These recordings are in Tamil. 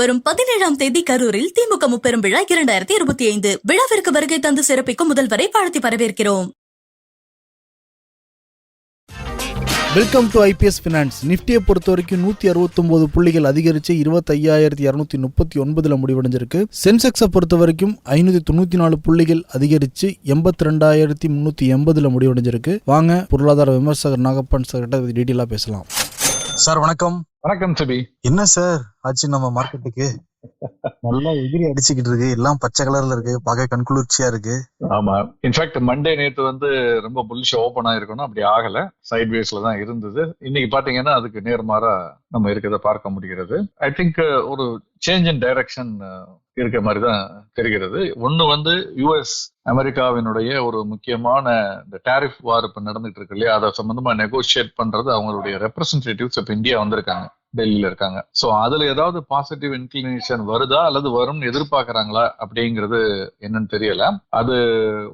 வரும் பதினேழாம் தேதி கரூரில் திமுக முப்பெரும் விழா இரண்டாயிரத்தி இருபத்தி ஐந்து. விழாவிற்கு வருகை தந்து சிறப்பிக்கும் முதல்வரை வாழ்த்தி வரவேற்கிறோம். வெல்கம் டு ஐபிஎஸ் ஃபினான்ஸ் நிஃப்டியை பொறுத்த வரைக்கும் நூற்றி அறுபத்தொம்போது புள்ளிகள் அதிகரித்து இருபத்தையாயிரத்தி இரநூத்தி முப்பத்தி ஒன்பதில் முடிவடைஞ்சிருக்கு. சென்செக்ஸை பொறுத்த வரைக்கும் ஐநூற்றி தொண்ணூற்றி நாலு புள்ளிகள் அதிகரித்து எண்பத்தி ரெண்டாயிரத்தி முந்நூற்றி எண்பதில் முடிவடைஞ்சிருக்கு. வாங்க பொருளாதார விமர்சகர் நாகப்பன் சார்கிட்ட டீட்டெயிலாக பேசலாம். சார் வணக்கம். வணக்கம் சிபி. என்ன சார்? ஆச்சு நம்ம மார்க்கெட்டுக்கு நல்லா எகிரி அடிச்சுக்கிட்டு இருக்கு. எல்லாம் பச்சை கலர்ல இருக்கு. பார்க்க கண்குளிர்ச்சியா இருக்கு. ஆமா. இன்ஃபேக்ட் மண்டே நேத்து வந்து ரொம்ப புல்லிஷ் ஓபன் ஆயிருக்கணும். அப்படி ஆகல. சைட் வேஸ்ல தான் இருந்தது. இன்னைக்கு பாத்தீங்கன்னா அதுக்கு நேர்மாறா நம்ம இருக்கிறத பார்க்க முடிகிறது. ஐ திங்க் uh, ஒரு சேஞ்ச் இன் டைரக்ஷன் இருக்க மாதிரி தான் தெரிகிறது. ஒன்று வந்து யுஎஸ் அமெரிக்காவினுடைய ஒரு முக்கியமான இந்த டாரிஃப் வார் இப்போ நடந்துட்டு இருக்கு இல்லையா? அதை சம்பந்தமா நெகோசியேட் பண்றது அவங்களுடைய ரெப்ரசன்டேட்டிவ்ஸ் இப்போ இந்தியா வந்திருக்காங்க. டெல்லியில இருக்காங்க. ஸோ அதுல ஏதாவது பாசிட்டிவ் இன்க்ளினேஷன் வருதா? அல்லது வரும்னு எதிர்பார்க்கறாங்களா? அப்படிங்கிறது என்னன்னு தெரியல. அது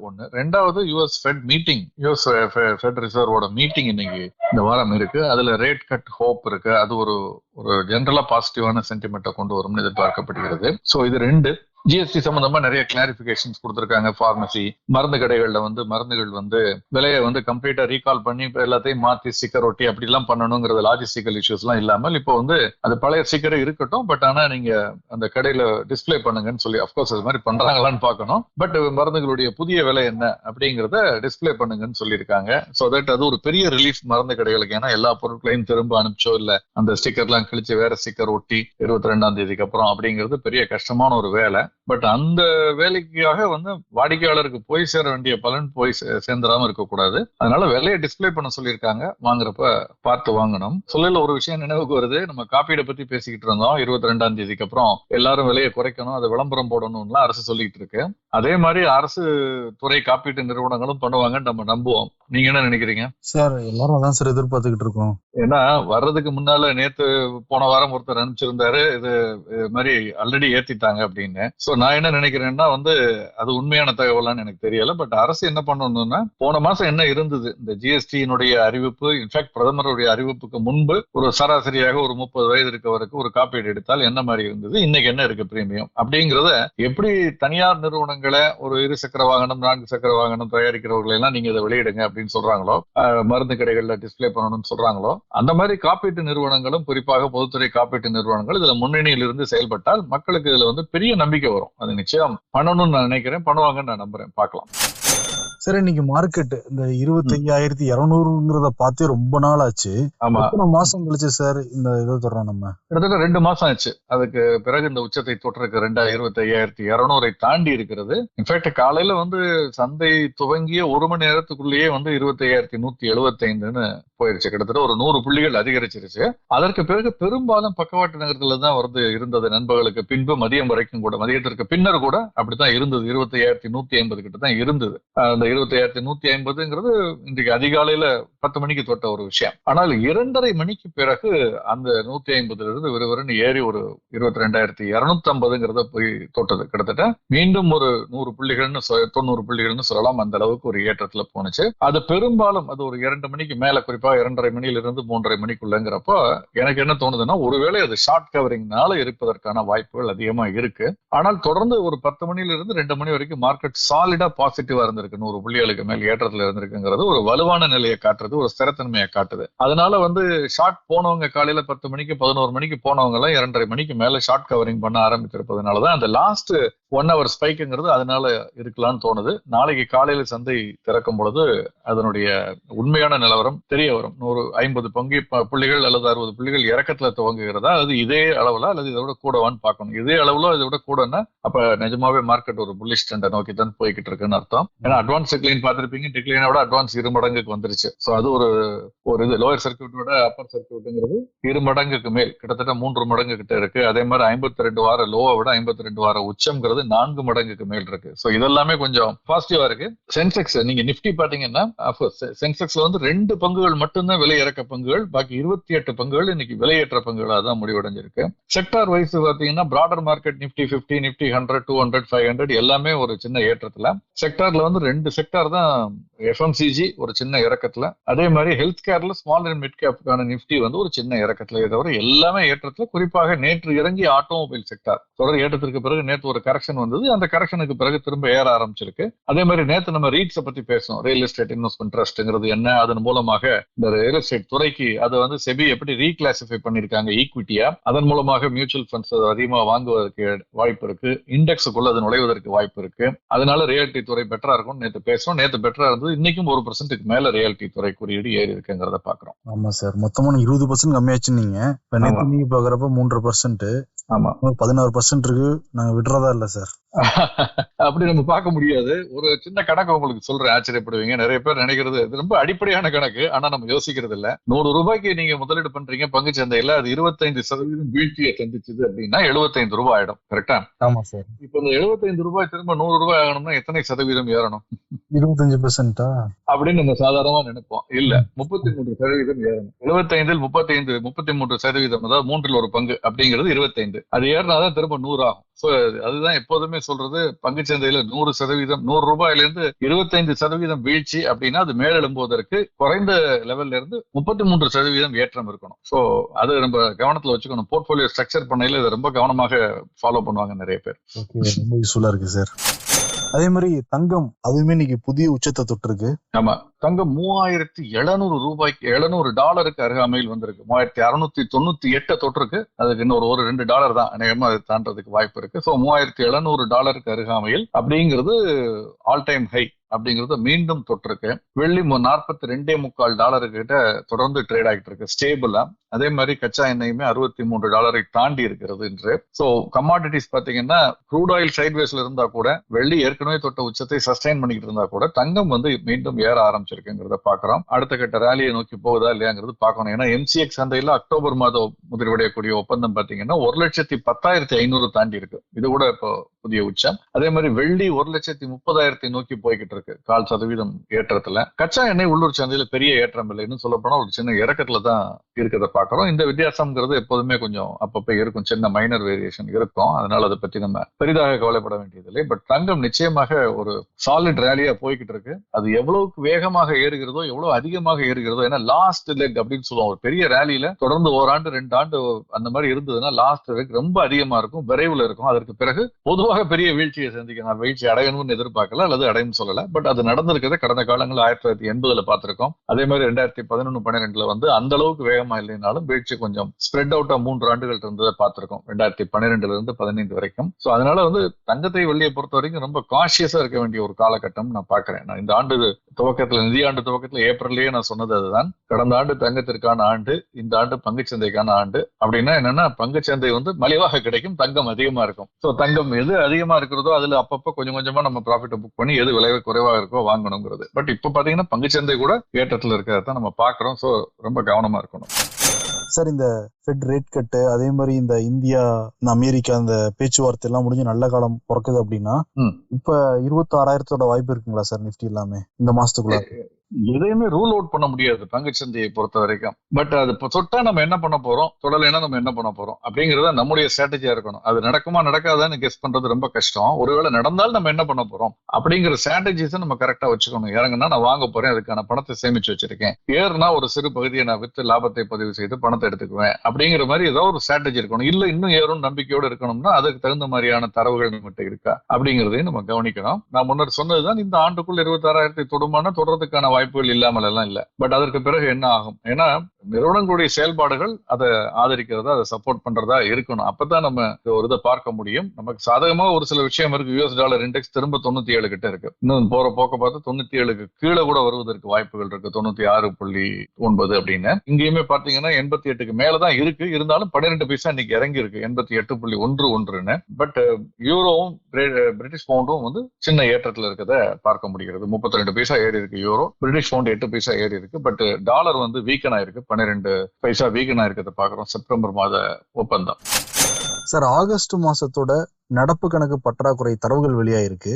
ஒண்ணு. ரெண்டாவது US Fed meeting US Fed ரிசர்வோட meeting இன்னைக்கு இந்த வாரம் இருக்கு. அதுல ரேட் கட் ஹோப் இருக்கு. அது ஒரு ஒரு ஜென்ரலா பாசிட்டிவான சென்டிமெண்ட்டை கொண்டு வரும்னு எதிர்பார்க்கப்படுகிறது. ஸோ இது ரெண்டு. ஜிஎஸ்டி சம்பந்தமா நிறைய கிளாரிபிகேஷன்ஸ் கொடுத்துருக்காங்க ஃபார்மசி மருந்து கடைகள்ல வந்து மருந்துகள் வந்து விலையை வந்து கம்ப்ளீட்டா ரீகால் பண்ணி எல்லாத்தையும் மாத்தி ஸ்டிக்கர் ஒட்டி அப்படி எல்லாம் பண்ணணுங்கிறது லாஜிஸ்டிக்கல் இஷ்யூஸ் எல்லாம் இல்லாமல் இப்போ வந்து அது பழைய ஸ்டிக்கரே இருக்கட்டும் பட் ஆனா நீங்க அந்த கடையில டிஸ்பிளே பண்ணுங்கன்னு சொல்லி அப்கோர்ஸ் அது மாதிரி பண்றாங்களான்னு பார்க்கணும். பட் மருந்துகளுடைய புதிய விலை என்ன அப்படிங்கறத டிஸ்ப்ளே பண்ணுங்கன்னு சொல்லியிருக்காங்க. சோ தட் அது ஒரு பெரிய ரிலீஃப் மருந்து கடைகளுக்கு. ஏன்னா எல்லா பொருட்களையும் திரும்ப அனுப்பிச்சோ இல்ல அந்த ஸ்டிக்கர்லாம் கிழிச்சு வேற ஸ்டிக்கர் ஒட்டி இருபத்தி ரெண்டாம் தேதிக்கு அப்புறம் அப்படிங்கிறது பெரிய கஷ்டமான ஒரு வேலை. பட் அந்த வேலைக்காக வந்து வாடிக்கையாளருக்கு போய் சேர வேண்டிய பலன் போய் சேர்ந்துடாம இருக்கக்கூடாது. அதனால விலையை டிஸ்ப்ளே பண்ண சொல்லியிருக்காங்க. வாங்குறப்ப பார்த்து வாங்கணும். சொல்லல ஒரு விஷயம் நினைவுக்கு வருது. நம்ம காப்பீடை பத்தி பேசிக்கிட்டு இருந்தோம். இருபத்தி ரெண்டாம் தேதிக்கு அப்புறம் எல்லாரும் விலையை குறைக்கணும் அதை விளம்பரம் போடணும்லாம் அரசு சொல்லிட்டு இருக்கு. அதே மாதிரி அரசு துறை காப்பீட்டு நிறுவனங்களும் பண்ணுவாங்கன்னு நம்ம நம்புவோம். நீங்க என்ன நினைக்கிறீங்க? சார் எல்லாரும் அதான் சார் எதிர்பார்த்துக்கிட்டு இருக்கோம். ஏன்னா வர்றதுக்கு முன்னால நேத்து போன வாரம் ஒருத்தர் அனுப்பிச்சிருந்தாரு. இது மாதிரி ஆல்ரெடி ஏத்திட்டாங்க அப்படின்னு. சோ நான் என்ன நினைக்கிறேன்னா வந்து அது உண்மையான தகவலான்னு எனக்கு தெரியல. பட் அரசு என்ன பண்ணணும்னா போன மாசம் என்ன இருந்தது? இந்த ஜிஎஸ்டியினுடைய அறிவிப்பு இன்ஃபேக்ட் பிரதமருடைய அறிவிப்புக்கு முன்பு ஒரு சராசரியாக ஒரு முப்பது வயது இருக்கவருக்கு ஒரு காப்பீடு எடுத்தால் என்ன மாதிரி இருந்தது? இன்னைக்கு என்ன இருக்கு பிரீமியம் அப்படிங்கறத எப்படி தனியார் நிறுவனங்களை ஒரு இரு சக்கர வாகனம் நான்கு சக்கர வாகனம் தயாரிக்கிறவர்களை எல்லாம் நீங்க இதை வெளியிடுங்க அப்படின்னு சொல்றாங்களோ? மருந்து கடைகள்ல டிஸ்ப்ளே பண்ணணும்னு சொல்றாங்களோ? அந்த மாதிரி காப்பீட்டு நிறுவனங்களும் குறிப்பாக பொதுத்துறை காப்பீட்டு நிறுவனங்கள் இதுல முன்னணியில் இருந்து செயல்பட்டால் மக்களுக்கு இதுல வந்து பெரிய நம்பிக்கை வரும். அது நிச்சயம் பண்ணணும்னு நான் நினைக்கிறேன். பண்ணுவாங்கன்னு நான் நம்புறேன். பார்க்கலாம். சார் இன்னைக்கு மார்க்கெட் இந்த இருபத்தையாயிரத்தி இருநூறுங்கிறத பார்த்தே ரொம்ப நாள் ஆச்சு ஆமா மாசம் கழிச்சு சார் இந்த இதை தொடரோம் நம்ம? கிட்டத்தட்ட ரெண்டு மாசம் ஆச்சு. அதுக்கு பிறகு இந்த உச்சத்தை தொற்றுக்கு ரெண்டா இருபத்தி ஐயாயிரத்தி இருநூறை தாண்டி இருக்கிறது. இன்ஃபேக்ட் காலையில வந்து சந்தை துவங்கிய ஒரு மணி நேரத்துக்குள்ளேயே வந்து இருபத்தி ஐயாயிரத்தி நூத்தி எழுபத்தி ஐந்துன்னு போயிருச்சு. கிட்டத்தட்ட ஒரு நூறு புள்ளிகள் அதிகரிச்சிருச்சு. அதற்கு பிறகு பெரும்பாலும் பக்கவாட்டு நகரத்துல தான் வந்து இருந்தது நண்பர்களுக்கு. பின்பு மதியம் வரைக்கும் கூட மதியத்திற்கு பின்னர் கூட அப்படித்தான் இருந்தது. இருபத்தி ஐயாயிரத்தி நூத்தி ஐம்பது கிட்ட தான் இருந்தது. அந்த இருபத்தி ஐயாயிரத்தி நூத்தி ஐம்பதுங்கிறது இன்றைக்கு அதிகாலையில பத்து மணிக்கு தொட்ட ஒரு விஷயம். ஆனால் இரண்டரை மணிக்கு பிறகு அந்த நூத்தி ஐம்பதுல இருந்து விறுவிறுன்னு ஏறி ஒரு இருபத்தி ரெண்டாயிரத்தி இருநூத்தி ஐம்பதுங்கிறத போய் தொட்டது. கிட்டத்தட்ட மீண்டும் ஒரு நூறு புள்ளிகள்னு தொண்ணூறு புள்ளிகள்னு சொல்லலாம். அந்த அளவுக்கு ஒரு ஏற்றத்துல போனுச்சு அது பெரும்பாலும் அது ஒரு இரண்டு மணிக்கு மேல குறிப்பா இரண்டரை மணியில இருந்து மூன்றரை மணிக்குள்ளங்கிறப்போ எனக்கு என்ன தோணுதுன்னா ஒருவேளை அது ஷார்ட் கவரிங்னால இருப்பதற்கான வாய்ப்புகள் அதிகமா இருக்கு. ஆனால் தொடர்ந்து ஒரு பத்து மணியிலிருந்து இருந்து ரெண்டு மணி வரைக்கும் மார்க்கெட் சாலிடா பாசிட்டிவா இருந்திருக்கு நூறு புள்ளிகளுக்கு மேல் ஏற்றத்துல இருந்திருக்குங்கிறது ஒரு வலுவான நிலையை காட்டுறது ஒரு ஸ்திரத்தன்மையை காட்டுது. அதனால வந்து ஷார்ட் போனவங்க காலையில பத்து மணிக்கு பதினோரு மணிக்கு போனவங்க எல்லாம் இரண்டரை மணிக்கு மேல ஷார்ட் கவரிங் பண்ண ஆரம்பித்திருப்பதனாலதான் அந்த லாஸ்ட் ஒன் ஹவர் ஸ்பைக்குங்கிறது அதனால இருக்கலாம்னு தோணுது. நாளைக்கு காலையில சந்தை திறக்கும் பொழுது அதனுடைய உண்மையான நிலவரம் தெரிய வரும். நூறு ஐம்பது பங்கு புள்ளிகள் அல்லது அறுபது புள்ளிகள் இறக்கத்துல துவங்குகிறதா? அது இதே அளவுல அல்லது இதை விட கூடவான்னு பார்க்கணும். இதே அளவுல இதை விட கூடன்னா அப்ப நிஜமாவே மார்க்கெட் ஒரு புல்லிஷ் ட்ரெண்டை நோக்கி தான் போய்கிட்டு இருக்குன்னு அர்த்தம். ஏன்னா அட்வான்ஸ் டிக்ளைன் பார்த்திருப்பீங்க டிக்ளைனை விட அட்வான்ஸ் இரு மடங்குக்கு வந்துருச்சு. ஸோ அது ஒரு ஒரு இது. லோயர் சர்க்கியூட்டோட அப்பர் சர்க்கியூட்டுங்கிறது இரு மடங்குக்கு மேல். கிட்டத்தட்ட மூன்று மடங்கு கிட்ட இருக்கு. அதே மாதிரி ஐம்பத்தி ரெண்டு வார லோவை விட ஐம்பத்தி ரெண்டு வார உச்சம்ங்கிறது நான்கு மடங்குக்கு மேல் இருக்கு. ஸோ இதெல்லாமே கொஞ்சம் பாசிட்டிவா இருக்கு. சென்செக்ஸ் நீங்க நிப்டி பாத்தீங்கன்னா சென்செக்ஸ்ல வந்து ரெண்டு பங்குகள் மட்டும்தான் விலை இறக்க பங்குகள். பாக்கி இருபத்தி எட்டு பங்குகள் இன்னைக்கு விலையேற்ற பங்குகளாக தான் முடிவடைஞ்சிருக்கு. செக்டார் வைஸ் பாத்தீங்கன்னா broader market Nifty fifty Nifty hundred two hundred five hundred எல்லாமே ஒரு சின்ன ஏற்றத்துல. செக்டார்ல வந்து ரெண்டு செக்டார் தான் எஃப்எம்சிஜி ஒரு சின்ன இறக்கத்துல. அதே மாதிரி ஹெல்த் கேர்ல ஸ்மால் அண்ட் மிட் கேப்புக்கான நிப்டி வந்து ஒரு சின்ன இறக்கத்துல. தவிர எல்லாமே ஏற்றத்துல குறிப்பாக நேற்று இறங்கி ஆட்டோமொபைல் செக்டார் தொடர் ஏற்றத்திற்கு பிறகு நேற்று ஒரு கரெக்ஷன் வந்தது. அந்த கரெக்ஷனுக்கு பிறகு திரும்ப ஏற ஆரம்பிச்சிருக்கு. அதே மாதிரி நேற்று நம்ம ரீட்ஸை பத்தி பேசணும் ரியல் எஸ்டேட் இன்வெஸ்ட்மெண்ட் ட்ரஸ்ட்ங்கிறது என்ன அதன் மூலமாக இந்த ரியல் எஸ்டேட் துறைக்கு அதை வந்து செபி எப்படி ரீகிளாசிஃபை பண்ணிருக்காங்க ஈக்விட்டியா அதன் மூலமாக மியூச்சுவல் ஃபண்ட்ஸ் அதிகமாக வாங்குவதற்கு வாய்ப்பு இருக்கு. இண்டெக்ஸுக்குள்ள அது நுழைவதற்கு வாய்ப்பு இருக்கு. அதனால ரியாலிட்டி துறை பெட்டரா இருக்கும் நேற்று பேசணும் நேற்று பெட்டரா இருந்தது. இன்னைக்கும் ஒரு பர்சன்ட்டுக்கு மேல ரியாலிட்டி துறை குறியீடு ஏறி இருக்குங்கிறத பாக்குறோம். ஆமா சார் மொத்தமா இருபது பர்சன்ட் கம்மியாச்சு நீங்க. நீங்க பாக்குறப்ப மூன்றரை பர்சன்ட் ஆமா. பதினாறு பர்சன்ட் இருக்கு. நாங்க விடுறதா இல்ல சார் அப்படி நம்ம பார்க்க முடியாது. ஒரு சின்ன கணக்கு உங்களுக்கு சொல்றேன். ஆச்சரியப்படுவீங்க. நிறைய பேர் நினைக்கிறது இது ரொம்ப அடிப்படையான கணக்கு. ஆனா நம்ம யோசிக்கிறது இல்ல. நூறு ரூபாய்க்கு நீங்க முதலீடு பண்றீங்க. பங்கு சந்தையில அது இருபத்தைந்து சதவீதம் வீழ்ச்சியை சந்திச்சது அப்படின்னா எழுபத்தைந்து ரூபாய் ஆயிடும். கரெக்டா ஆமா சார் இப்ப இந்த எழுபத்தைந்து ரூபாய் திரும்ப நூறு ரூபாய் ஆகணும்னா எத்தனை சதவீதம் ஏறணும்? இருபத்தஞ்சு பெர்சென்டா அப்படின்னு நம்ம சாதாரணமா நினைப்போம். இல்ல முப்பத்தி மூன்று சதவீதம் ஏறணும் எழுபத்தைந்தில் முப்பத்தைந்து முப்பத்தி மூன்று சதவீதம் அதாவது மூன்றில் ஒரு பங்கு அப்படிங்கிறது இருபத்தைந்து. அது ஏறினாதான் திரும்ப நூறு ஆகும். அதுதான் எப்போதுமே சொல்றது பங்கு சந்தையில நூறு சதவீதம் நூறு ரூபாயில இருந்து இருபத்தைந்து சதவீதம் வீழ்ச்சி அப்படின்னா அது மேலெழும்புவதற்கு குறைந்த லெவல்ல இருந்து முப்பத்தி மூன்று சதவீதம் ஏற்றம் இருக்கணும். சோ அது நம்ம கவனத்துல வச்சுக்கணும். போர்ட்போலியோ ஸ்ட்ரக்சர் பண்ணையில இதை ரொம்ப கவனமாக ஃபாலோ பண்ணுவாங்க நிறைய பேர். ரொம்ப யூஸ்ஃபுல்லா இருக்கு சார் அதே மாதிரி தங்கம் அதுவுமே இன்னைக்கு புதிய உச்சத்தை தொட்டிருக்கு. ஆமா. தங்கம் மூவாயிரத்தி எழுநூறு ரூபாய்க்கு எழுநூறு டாலருக்கு அருகாமையில் வந்திருக்கு. மூவாயிரத்தி அறுநூத்தி தொண்ணூத்தி எட்டு தொட்டிருக்கு. அதுக்கு இன்னொரு ஒரு ரெண்டு டாலர் தான் அநேகமா அது தாண்டதுக்கு வாய்ப்பு இருக்கு. ஸோ மூவாயிரத்தி எழுநூறு டாலருக்கு அருகாமையில் அப்படிங்கிறது ஆல் டைம் ஹை அப்படிங்கறது மீண்டும் தொட்டிருக்கு வெள்ளி நாற்பத்தி ரெண்டே முக்கால் டாலரு கிட்ட தொடர்ந்து ட்ரேட் ஆகிட்டு இருக்கு. ஸ்டேபிளா அதே மாதிரி கச்சா எண்ணெயுமே அறுபத்தி மூன்று டாலரை தாண்டி இருக்கிறது என்று ஸோ கமாடிட்டிஸ் பாத்தீங்கன்னா க்ரூட் ஆயில் சைட்வேஸ்ல இருந்தா கூட வெள்ளி ஏற்கனவே தொட்ட உச்சத்தை சஸ்டைன் பண்ணிக்கிட்டு இருந்தா கூட தங்கம் வந்து மீண்டும் ஏற ஆரம்பிச்சிருக்குங்கிறத பாக்குறோம் அடுத்த கட்ட ரேலியை நோக்கி போகுதா இல்லையாங்கிறது பார்க்கணும். ஏன்னா எம்சிஎக்ஸ் சந்தையில அக்டோபர் மாதம் முதலீடையக்கூடிய ஒப்பந்தம் பாத்தீங்கன்னா ஒரு லட்சத்தி பத்தாயிரத்தி ஐநூறு தாண்டி இருக்கு. இது கூட இப்போ புதிய உச்சம். அதே மாதிரி வெள்ளி ஒரு லட்சத்தி முப்பதாயிரத்தை நோக்கி போய்கிட்டு இருக்கு. கால் சதவீதம் ஏற்றத்துல. கச்சா எண்ணெய் உள்ளூர் சந்தையில பெரிய ஏற்றம் இல்லை. இன்னும் சொல்ல போனா ஒரு சின்ன இறக்கத்துல தான் இருக்கிறத பாக்குறோம் இந்த வித்தியாசம்ங்கிறது எப்போதுமே கொஞ்சம் அப்பப்ப இருக்கும். சின்ன மைனர் வேரியேஷன் இருக்கும். அதனால அதை பத்தி நம்ம பெரிதாக கவலைப்பட வேண்டியதில்லை. பட் தங்கம் நிச்சயமாக ஒரு சாலிட் ரேலியா போய்கிட்டு இருக்கு. அது எவ்வளவுக்கு வேகமாக ஏறுகிறதோ எவ்வளவு அதிகமாக ஏறுகிறதோ ஏன்னா லாஸ்ட் லெக் அப்படின்னு சொல்லுவோம். ஒரு பெரிய ரேலியில தொடர்ந்து ஓராண்டு ரெண்டு ஆண்டு அந்த மாதிரி இருந்ததுன்னா லாஸ்ட் லெக் ரொம்ப அதிகமா இருக்கும். விரைவில் இருக்கும். அதற்கு பிறகு பொதுவாக பெரிய வீழ்ச்சியை சந்திக்க நான் வீழ்ச்சி அடையணும்னு எதிர்பார்க்கல அல்லது அடையும் சொல்லல. பட் அது நடந்திருக்கிறது கடந்த காலங்கள் ஆயிரத்தி தொள்ளாயிரத்தி எண்பதுல பார்த்திருக்கோம். அதே மாதிரி ரெண்டாயிரத்தி பதினொன்னு பன்னிரெண்டுல வந்து அந்த அளவுக்கு வேகமா இல்லைனாலும் வீழ்ச்சி கொஞ்சம் ஸ்ப்ரெட் அவுட்டா மூன்று ஆண்டுகள் இருந்ததை பார்த்திருக்கோம். ரெண்டாயிரத்தி பன்னிரெண்டுல இருந்து பதினைந்து வரைக்கும். சோ அதனால வந்து தங்கத்தை வெள்ளியை பொறுத்த வரைக்கும் ரொம்ப காஷியஸா இருக்க வேண்டிய ஒரு காலகட்டம் நான் பாக்குறேன் நான் இந்த ஆண்டு துவக்கத்துல நிதியாண்டு துவக்கத்துல ஏப்ரல்லயே நான் சொன்னது அதுதான். கடந்த ஆண்டு தங்கத்திற்கான ஆண்டு இந்த ஆண்டு பங்குச்சந்தைக்கான ஆண்டு. அப்படின்னா என்னன்னா பங்குச்சந்தை வந்து மலிவாக கிடைக்கும் தங்கம் அதிகமா இருக்கும். சோ தங்கம் எது அதிகமா இருக்கிறதோ அதுல அப்பப்ப கொஞ்சம் கொஞ்சமா நம்ம ப்ராஃபிட்டை புக் பண்ணி எது விலை குறைவாக இருக்கோ வாங்கணுங்கிறது. பட் இப்ப பாத்தீங்கன்னா பங்குச்சந்தை கூட ஏற்றத்துல இருக்கிறத நம்ம பாக்குறோம். சோ ரொம்ப கவனமா இருக்கணும். சார் இந்த ஃபெட் ரேட் கட்டு அதே மாதிரி இந்த இந்தியா இந்த அமெரிக்கா இந்த பேச்சுவார்த்தை எல்லாம் முடிஞ்சு நல்ல காலம் பிறக்குது அப்படின்னா. இப்ப இருபத்தி ஆறாயிரத்தோட வாய்ப்பு இருக்குங்களா சார் நிஃப்டி எல்லாமே இந்த மாசத்துக்குள்ள எதையுமே ரூல் அவுட் பண்ண முடியாது பங்குச்சந்தையை பொறுத்த வரைக்கும். பட் அது தொட்டா நம்ம என்ன பண்ண போறோம்? தொடலைன்னா நம்ம என்ன பண்ண போறோம்? அப்படிங்கறத நம்முடைய ஸ்ட்ராட்டஜியா இருக்கணும். அது நடக்குமா நடக்காதான்னு கெஸ் பண்றது ரொம்ப கஷ்டம். ஒருவேளை நடந்தாலும் நம்ம என்ன பண்ண போறோம்? அப்படிங்கிற ஸ்ட்ராட்டஜிஸை நம்ம கரெக்டா வச்சுக்கணும். இறங்குனா நான் வாங்க போறேன் அதுக்கான பணத்தை சேமிச்சு வச்சிருக்கேன். ஏறுனா ஒரு சிறு பகுதியை நான் வித்து லாபத்தை பதிவு செய்து பணத்தை எடுத்துக்குவேன். அப்படிங்கிற மாதிரி ஏதோ ஒரு ஸ்ட்ராட்டஜி இருக்கணும். இல்ல இன்னும் ஏறும் நம்பிக்கையோடு இருக்கணும்னா அதுக்கு தகுந்த மாதிரியான தரவுகள் நம்மகிட்ட இருக்கா? அப்படிங்கறதையும் நம்ம கவனிக்கணும். நான் முன்னர் சொன்னதுதான் இந்த ஆண்டுக்குள் இருபத்தாறாயிரத்தை தொடுமான தொடர்றதுக்கான வாய்ப்புகள் இல்லாமல் எல்லாம் இல்ல. பட் அதற்கு பிறகு என்ன ஆகும்? ஏன்னா நிறுவனங்களுடைய செயல்பாடுகள் அதை ஆதரிக்கிறதா அதை சப்போர்ட் பண்றதா இருக்கணும். அப்பதான் நம்ம ஒரு இதை பார்க்க முடியும். நமக்கு சாதகமா ஒரு சில விஷயம் இருக்கு. யூஎஸ் டாலர் இண்டெக்ஸ் திரும்ப தொண்ணூத்தி ஏழு கிட்ட இருக்கு. இன்னும் போற போக்க பார்த்து தொண்ணூத்தி ஏழுக்கு கீழே கூட வருவதற்கு வாய்ப்புகள் இருக்கு. தொண்ணூத்தி ஆறு புள்ளி ஒன்பது அப்படின்னு. இங்கேயுமே பாத்தீங்கன்னா எண்பத்தி எட்டுக்கு மேலதான் இருக்கு. இருந்தாலும் பன்னிரெண்டு பைசா இன்னைக்கு இறங்கி இருக்கு எண்பத்தி எட்டு புள்ளி ஒன்று ஒன்றுன்னு. பட் யூரோவும் பிரிட்டிஷ் பவுண்டும் வந்து சின்ன ஏற்றத்துல இருக்கத பார்க்க முடிகிறது. முப்பத்தி ரெண்டு பைசா ஏறி இருக்கு. யூரோ பிரிட்டிஷ் பவுண்ட் எட்டு பைசா ஏறி இருக்கு. பட் டாலர் uh, வந்து வீக்கன் ஆயிருக்கு. பன்னிரெண்டு பைசா வீகனா ஆயிருக்கிறத பாக்குறோம் செப்டம்பர் மாத ஒப்பந்தம். சார் ஆகஸ்ட் மாசத்தோட நடப்பு கணக்கு பற்றாக்குறை தரவுகள் வெளியாயிருக்கு.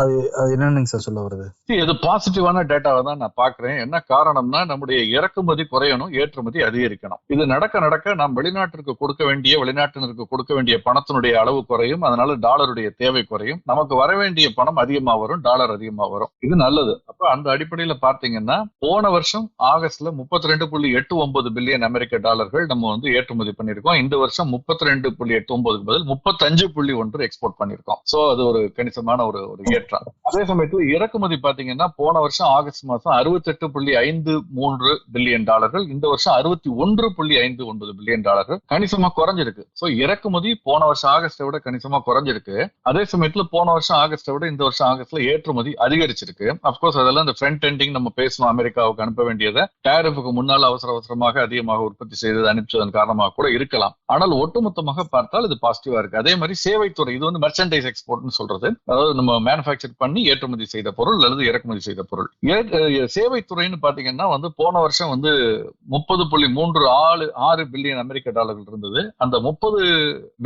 அது அது என்னன்னு சார் சொல்ல வருது இது பாசிட்டிவான டேட்டாவை தான் நான் பாக்குறேன் என்ன காரணம்னா நம்முடைய இறக்குமதி குறையணும் ஏற்றுமதி அதிகரிக்கணும். இது நடக்க நடக்க நாம் வெளிநாட்டிற்கு கொடுக்க வேண்டிய வெளிநாட்டினருக்கு கொடுக்க வேண்டிய பணத்தினுடைய அளவு குறையும். அதனால டாலருடைய தேவை குறையும். நமக்கு வர வேண்டிய பணம் அதிகமா வரும் டாலர் அதிகமா வரும். இது நல்லது. அப்ப அந்த அடிப்படையில பார்த்தீங்கன்னா போன வருஷம் ஆகஸ்ட்ல முப்பத்தி ரெண்டு புள்ளி எட்டு ஒன்பது பில்லியன் அமெரிக்க டாலர்கள் நம்ம வந்து ஏற்றுமதி பண்ணிருக்கோம் இந்த வருஷம் முப்பத்தி ரெண்டு புள்ளி எட்டு ஒன்பதுக்கு பதில் முப்பத்தஞ்சு புள்ளி ஒன்று எக்ஸ்போர்ட் பண்ணிருக்கோம் சோ அது ஒரு கணிசமான ஒரு ஒரு ஏற்றம். அதே சமயத்துல இறக்குமதி பாத்தீங்கன்னா போன வருஷம் ஆகஸ்ட் மாசம் அறுபத்தெட்டு புள்ளி ஐந்து மூன்று பில்லியன் டாலர்கள் இந்த வருஷம் அறுபத்தி ஒன்று புள்ளி ஐந்து ஒன்பது பில்லியன் டாலர்கள் கணிசமா குறைஞ்சிருக்கு. சோ இறக்குமதி போன வருஷம் ஆகஸ்டை விட கணிசமா குறைஞ்சிருக்கு. அதே சமயத்துல போன வருஷம் ஆகஸ்டை விட இந்த வருஷம் ஆகஸ்ட்ல ஏற்றுமதி அதிகரிச்சிருக்கு. அப்கோர்ஸ் அதெல்லாம் இந்த ஃப்ரண்ட் எண்டிங் நம்ம பேசணும் அமெரிக்காவுக்கு அனுப்ப வேண்டியதை. டேரிஃபுக்கு முன்னால் அவசர அவசரமாக அதிகமாக உற்பத்தி செய்தது அனுப்பிச்சதன் காரணமாக கூட இருக்கலாம். ஆனால் ஒட்டுமொத்தமாக பார்த்தால் இது பாசிட்டிவா இருக்கு. அதே மாதிரி சேவைத்துறை இது வந்து மெர்ச்சன்டைஸ் எக்ஸ்போர்ட்னு சொல்றது. அதாவது நம்ம மேனுஃபேக்சர் பண்ணி ஏற்றுமதி செய்த பொருள் அல்லது இறக்குமதி செய்த பொருள். சேவைத்துறைன்னு பாத்தீங்கன்னா வந்து போன வருஷம் வந்து முப்பது புள்ளி மூன்று ஆறு ஆறு பில்லியன் அமெரிக்க டாலர்கள் இருந்தது. அந்த முப்பது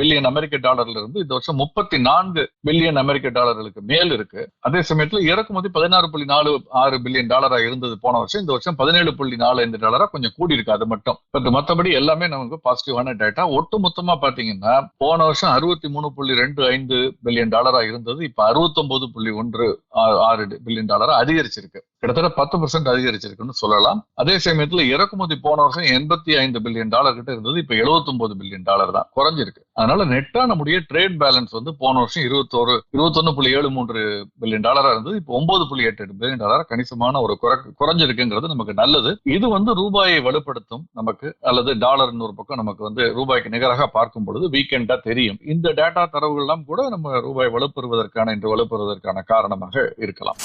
பில்லியன் அமெரிக்க டாலர்ல இருந்து இந்த வருஷம் முப்பத்தி நான்கு பில்லியன் அமெரிக்க டாலர்களுக்கு மேல் இருக்கு. அதே சமயத்துல இறக்குமதி பதினாறு புள்ளி நாலு ஆறு பில்லியன் டாலரா இருந்தது போன வருஷம். இந்த வருஷம் பதினேழு புள்ளி நாலு ஐந்து டாலரா கொஞ்சம் கூடி இருக்கு அது மட்டும். பட் மற்றபடி எல்லாமே நமக்கு பாசிட்டிவான டேட்டா ஒட்டு மொத்தமா பாத்தீங்கன்னா போன வருஷம் அறுபத்தி மூணு புள்ளி ரெண்டு ஐந்து பில்லியன் டாலரா இருந்தது. இப்ப அறுபத்தொன்பது புள்ளி ஒன்று ஆறு பில்லியன் டாலரா அதிகரிச்சிருக்கு. கிட்டத்தட்ட பத்து பர்சன்ட் அதிகரிச்சிருக்குன்னு சொல்லலாம். அதே சமயத்துல இறக்குமதி போன வருஷம் எண்பத்தி ஐந்து பில்லியன் டாலர் கிட்ட இருந்தது. இப்ப 79 பில்லியன் டாலர் தான். குறைஞ்சிருக்கு. அதனால நெட்டா நம்முடைய ட்ரேட் பேலன்ஸ் வந்து போன வருஷம் இருபத்தோரு இருபத்தொன்னு புள்ளி ஏழு மூன்று பில்லியன் டாலரா இருந்தது. இப்போ ஒன்பது புள்ளி எட்டு எட்டு பில்லியன் டாலர் கணிசமான ஒரு குறை- குறைஞ்சிருக்குங்கிறது நமக்கு நல்லது. இது வந்து ரூபாயை வலுப்படுத்தும் நமக்கு அல்லது டாலர் ஒரு பக்கம் நமக்கு வந்து ரூபாய்க்கு நிகராக பார்க்கும் பொழுது வீக்கெண்டா தெரியும். இந்த டேட்டா தரவுகள்லாம் கூட நம்ம ரூபாய் வலுப்பெறுவதற்கான இன்று வலுப்பெறுவதற்கான காரணமாக இருக்கலாம்.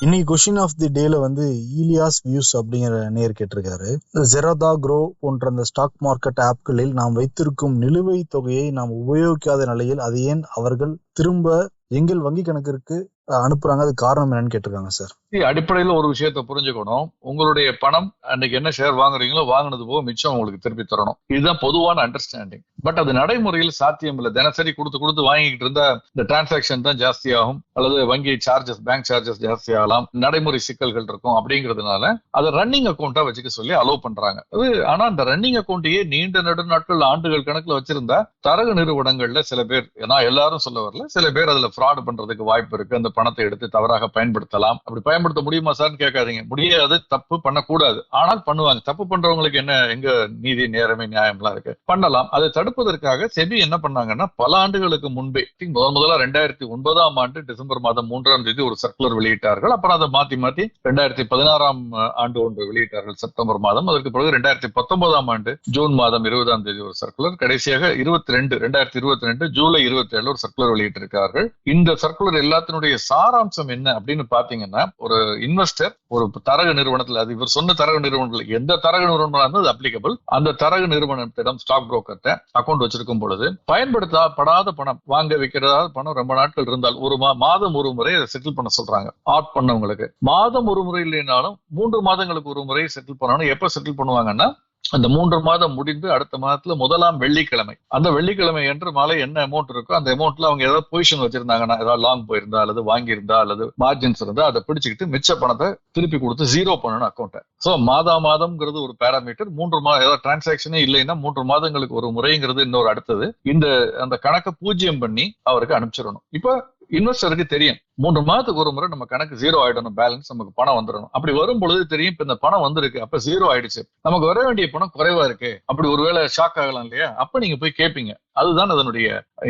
இன்னைக்கு கொஷின் ஆஃப் தி டேல வந்து ஈலியாஸ் வியூஸ் அப்படிங்கிற நேர் கேட்டிருக்காரு. ஜெரதா க்ரோ போன்ற அந்த ஸ்டாக் மார்க்கெட் ஆப்களில் நாம் வைத்திருக்கும் நிலுவைத் தொகையை நாம் உபயோகிக்காத நிலையில் அது ஏன் அவர்கள் திரும்ப எங்கள் வங்கி கணக்கிற்கு அனுப்புறாங்க. அது காரணம் என்னன்னு கேட்டிருக்காங்க சார். அடிப்படையில் ஒரு விஷயத்த புரிஞ்சுக்கணும். உங்களுடைய பணம் அன்னைக்கு என்ன ஷேர் வாங்குறீங்களோ வாங்கினது போக மிச்சம் உங்களுக்கு திருப்பி தரணும். இதுதான் பொதுவான அண்டர்ஸ்டாண்டிங் பட் அது நடைமுறையில் சாத்தியம் இல்லை. தினசரி கொடுத்து கொடுத்து வாங்கிக்கிட்டு இருந்தா இந்த டிரான்சாக்ஷன் தான் ஜாஸ்தியாகும். அல்லது வங்கி சார்ஜஸ் பேங்க் சார்ஜஸ் ஜாஸ்தி ஆகலாம் நடைமுறை சிக்கல்கள் இருக்கும் அப்படிங்கிறதுனால அதை ரன்னிங் அக்கௌண்டா வச்சுக்க சொல்லி அலோவ் பண்றாங்க. அது ஆனா அந்த ரன்னிங் அக்கௌண்ட்டையே நீண்ட நெடு நாட்கள் ஆண்டுகள் கணக்குல வச்சிருந்தா தரகு நிறுவனங்கள்ல சில பேர் ஏன்னா எல்லாரும் சொல்ல வரல சில பேர் அதுல ஃப்ராட் பண்றதுக்கு வாய்ப்பு இருக்கு. அந்த பணத்தை எடுத்து தவறாக பயன்படுத்தலாம். அப்படி பயன்படுத்த முடியுமா சார்னு கேட்காதீங்க. முடியாது தப்பு பண்ணக்கூடாது. ஆனால் பண்ணுவாங்க. தப்பு பண்றவங்களுக்கு என்ன எங்க நீதி நேரமே நியாயம்லாம் இருக்கு? பண்ணலாம். அதை தடுப்பதற்காக செபி என்ன பண்ணாங்கன்னா பல ஆண்டுகளுக்கு முன்பே முதன் முதலா ரெண்டாயிரத்தி ஒன்பதாம் ஆண்டு டிசம்பர் மாதம் மூன்றாம் தேதி ஒரு சர்க்குலர் வெளியிட்டார்கள். அப்புறம் அதை மாத்தி மாத்தி ரெண்டாயிரத்தி பதினாறாம் ஆண்டு ஒன்று வெளியிட்டார்கள் செப்டம்பர் மாதம். அதற்கு பிறகு ரெண்டாயிரத்தி பத்தொன்பதாம் ஆண்டு ஜூன் மாதம் இருபதாம் தேதி ஒரு சர்க்குலர் கடைசியாக இருபத்தி ரெண்டு ரெண்டாயிரத்தி இருபத்தி ரெண்டு ஜூலை இருபத்தி ஏழு ஒரு சர்க்குலர் வெளியிட்டிருக்கார்கள் இந்த சர்க்குலர் எல்லாத்தினுடைய சாராம்சம் என்ன அப்படின்னு பாத்தீங்கன்னா ஒரு இன்வெஸ்டர் ஒரு தரகு நிறுவனத்துல அது இவர் சொன்ன தரகு நிறுவனத்துல எந்த தரகு நிறுவனம் இருந்தது அப்ளிகபிள் அந்த தரகு நிறுவனத்திடம் ஸ்டாக் புரோக்கர்ட்ட அக்கௌண்ட் வச்சிருக்கும் பொழுது பயன்படுத்தப்படாத பணம் வாங்க வைக்கிறதா பணம் ரொம்ப நாட்கள் இருந்தால் ஒரு மாதம் ஒரு முறை அதை செட்டில் பண்ண சொல்றாங்க ஆட் பண்ணவங்களுக்கு. மாதம் ஒரு முறை இல்லைனாலும் மூன்று மாதங்களுக்கு ஒரு முறை செட்டில் பண்ணணும். எப்ப செட்டில் பண்ணுவாங்கன்னா அந்த மூன்று மாதம் முடிந்து அடுத்த மாதத்துல முதலாம் வெள்ளிக்கிழமை. அந்த வெள்ளிக்கிழமை என்று மாலை என்ன அமௌண்ட் இருக்கோ அந்த அமௌண்ட்ல அவங்க ஏதாவது பொசிஷன் வச்சிருந்தாங்கன்னா ஏதாவது லாங் போயிருந்தா அல்லது வாங்கியிருந்தா அல்லது மார்ஜின்ஸ் இருந்தா அதை பிடிச்சிக்கிட்டு மிச்ச பணத்தை திருப்பி கொடுத்து ஜீரோ பண்ணணும் அக்கௌண்ட்டை சோ மாதா மாதம்ங்கிறது ஒரு பேராமீட்டர் மூன்று மாதம் ஏதாவது டிரான்சாக்ஷனே இல்லைன்னா மூன்று மாதங்களுக்கு ஒரு முறைங்கிறது இன்னொரு அடுத்தது. இந்த அந்த கணக்கை பூஜ்ஜியம் பண்ணி அவருக்கு அனுப்பிச்சிடணும். இப்போ இன்வெஸ்டருக்கு தெரியும். மூன்று மாதத்துக்கு ஒரு முறை நம்ம கணக்கு ஜீரோ ஆயிடணும் பேலன்ஸ் நமக்கு பணம் வந்துடணும். அப்படி வரும் பொழுது தெரியும் இப்ப இந்த பணம் வந்திருக்கு அப்ப ஜீரோ ஆயிடுச்சு. நமக்கு வர வேண்டிய பணம் குறைவா இருக்கு. அப்படி ஒருவேளை ஷாக் ஆகலாம் இல்லையா? அப்ப நீங்க போய் கேட்பீங்க அதுதான் அதனுடைய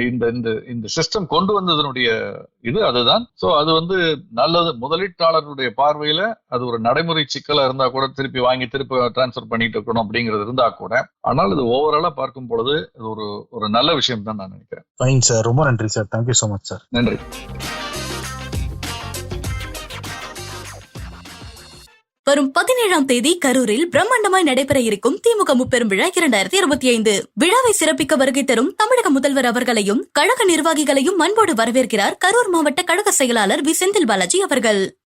இந்த இந்த இந்த சிஸ்டம் கொண்டு வந்ததனுடைய இது அதுதான். சோ அது வந்து நல்லது. முதலீட்டாளர்களுடைய பார்வையில அது ஒரு நடைமுறை சிக்கலா இருந்தா கூட திருப்பி வாங்கி திருப்பி டிரான்ஸ்ஃபர் பண்ணிட்டு இருக்கணும் அப்படிங்கிறது இருந்தா கூட ஆனால் இது ஓவராலா பார்க்கும் பொழுது இது ஒரு ஒரு நல்ல விஷயம் தான் நான் நினைக்கிறேன். ஃபைன் சார் ரொம்ப நன்றி sir thank you so much sir நன்றி. வரும் பதினேழாம் தேதி கரூரில் பிரம்மாண்டமாய் நடைபெற இருக்கும் திமுக முப்பெரும் விழா இரண்டாயிரத்தி இருபத்தி ஐந்து. விழாவை சிறப்பிக்க வருகை தரும் தமிழக முதல்வர் அவர்களையும் கழக நிர்வாகிகளையும் அன்போடு வரவேற்கிறார் கரூர் மாவட்ட கழக செயலாளர் வி செந்தில் பாலாஜி அவர்கள்.